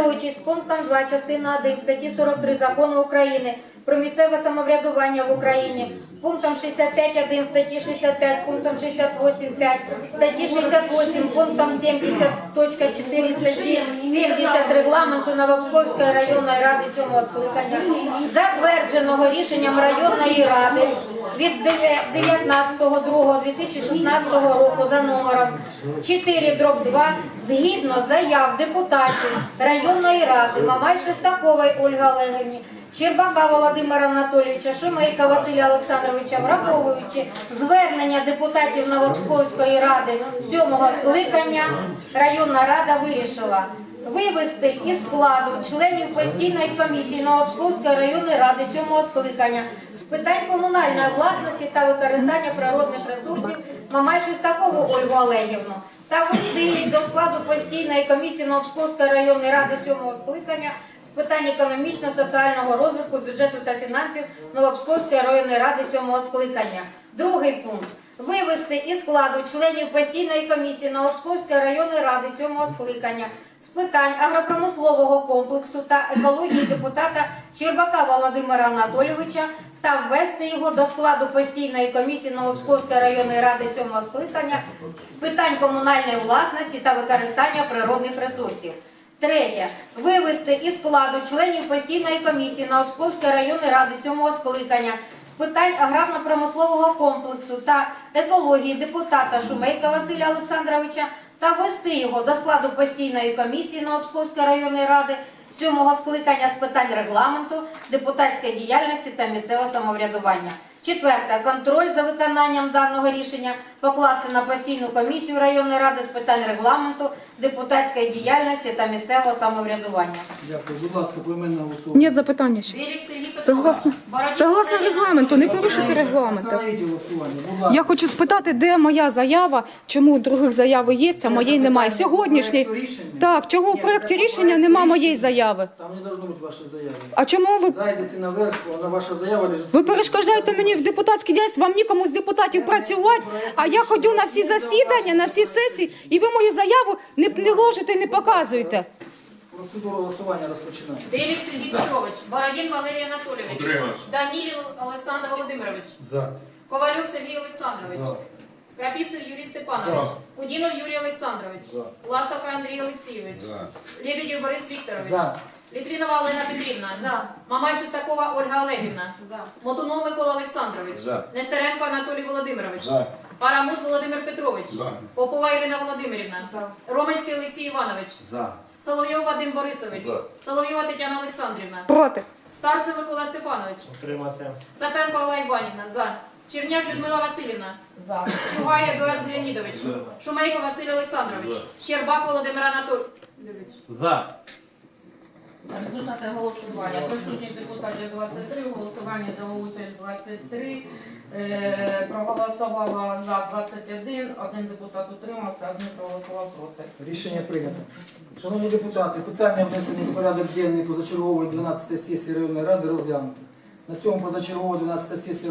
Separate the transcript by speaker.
Speaker 1: Керуючись пунктом 2 частина 1 статті 43 Закону України про місцеве самоврядування в Україні, пунктом 65.1 статті 65, пунктом 68.5 статті 68, пунктом 70.4 статті 70 регламенту Новопсковської районної ради 7 скликання, затвердженого рішенням районної ради від 19.02.2016 року за номером 4 дроб 2 згідно заяв депутатів районної ради Мамай Шестакової Ольги Олегівні, Щербака Володимира Анатолійовича, Шумейка Василя Олександровича, враховуючи звернення депутатів Новопсковської ради сьомого скликання, районна рада вирішила вивести із складу членів постійної комісії Новопсковської районної ради сьомого скликання з питань комунальної власності та використання природних ресурсів Мамай Шестакову Ольгу Олегівну та ввести до складу постійної комісії Новопсковської районної ради сьомого скликання з питань економічно-соціального розвитку, бюджету та фінансів Новопсковської районної ради сьомого скликання. Другий пункт. Вивести із складу членів постійної комісії Новопсковської районної ради сьомого скликання з питань агропромислового комплексу та екології депутата Щербака Володимира Анатолійовича та ввести його до складу постійної комісії Новопсковської районної ради сьомого скликання з питань комунальної власності та використання природних ресурсів. Третє. Вивести із складу членів постійної комісії Новопсковської районної ради сьомого скликання з питань аграрно-промислового комплексу та екології депутата Шумейка Василя Олександровича та ввести його до складу постійної комісії Новопсковської районної ради сьомого скликання з питань регламенту, депутатської діяльності та місцевого самоврядування. Четверте. Контроль за виконанням даного рішення покласти на постійну комісію районної ради з питань регламенту, депутатської діяльності та місцевого самоврядування.
Speaker 2: Дякую. Будь ласка, поіменне голосування.
Speaker 3: Нет запитання ще.
Speaker 4: Велик Сергій
Speaker 3: Согласно, согласно регламенту, не порушуйте регламент.
Speaker 2: Голосування. Будь ласка.
Speaker 3: Я хочу спитати, де моя заява, чому других заяви є, а моєї немає. Сьогоднішній
Speaker 2: Проекту рішення?
Speaker 3: так, чого в
Speaker 2: Ні,
Speaker 3: проєкті рішення
Speaker 2: проект
Speaker 3: нема
Speaker 2: рішення.
Speaker 3: моєї заяви?
Speaker 2: Там не должно бути вашої заяви.
Speaker 3: А чому ви
Speaker 2: Зайдете наверх, вона ваша заява лежить.
Speaker 3: ви перешкоджаєте мені в депутатській діяльності? Вам нікому з депутатів працювати, а я ходю на всі засідання, на всі сесії, і ви мою заяву не, не ложите, не показуєте.
Speaker 2: Процедуру голосування розпочинаємо.
Speaker 4: Велик Сергій Петрович. Бородін Валерій Анатолійович.
Speaker 5: Утримався.
Speaker 4: Данілін Олександр Володимирович.
Speaker 2: За.
Speaker 4: Ковальов Сергій Олександрович.
Speaker 2: За.
Speaker 4: Крапівцев Юрій Степанович. Кудінов Юрій Олександрович. Ластовка Андрій Олексійович. Лебедєв Борис Вікторович.
Speaker 2: За.
Speaker 4: Літвінова Олена Петрівна. За. Мамай Шестакова Ольга Олегівна. За. Мотунов Микола Олександрович.
Speaker 5: За.
Speaker 4: Нестеренко Анатолій Володимирович.
Speaker 5: За.
Speaker 4: Парамут Володимир Петрович.
Speaker 5: За.
Speaker 4: Попова Ірина Володимирівна. За. Романський Олексій Іванович.
Speaker 5: За.
Speaker 4: Соловйов Вадим Борисович.
Speaker 5: За.
Speaker 4: Соловйова Тетяна Олександрівна.
Speaker 3: Проти.
Speaker 4: Старцев Микола Степанович.
Speaker 6: Утримався.
Speaker 4: Цапенко Олла Іванівна. За. Черняк Людмила Васильівна. За. Чугай Едуард Леонідович. Шумейко Василь Олександрович. Щербак Володимир Анатолійович.
Speaker 6: За.
Speaker 7: Результати голосування. Присутніх депутатів 23, голосування взяло участь 23, е, проголосувало за 21, один депутат утримався, один проголосував проти.
Speaker 2: Рішення прийнято. Шановні депутати, питання внесення до порядок денний позачергової 12 сесії районної ради розглянуто. На цьому позачергової 12 сесії районної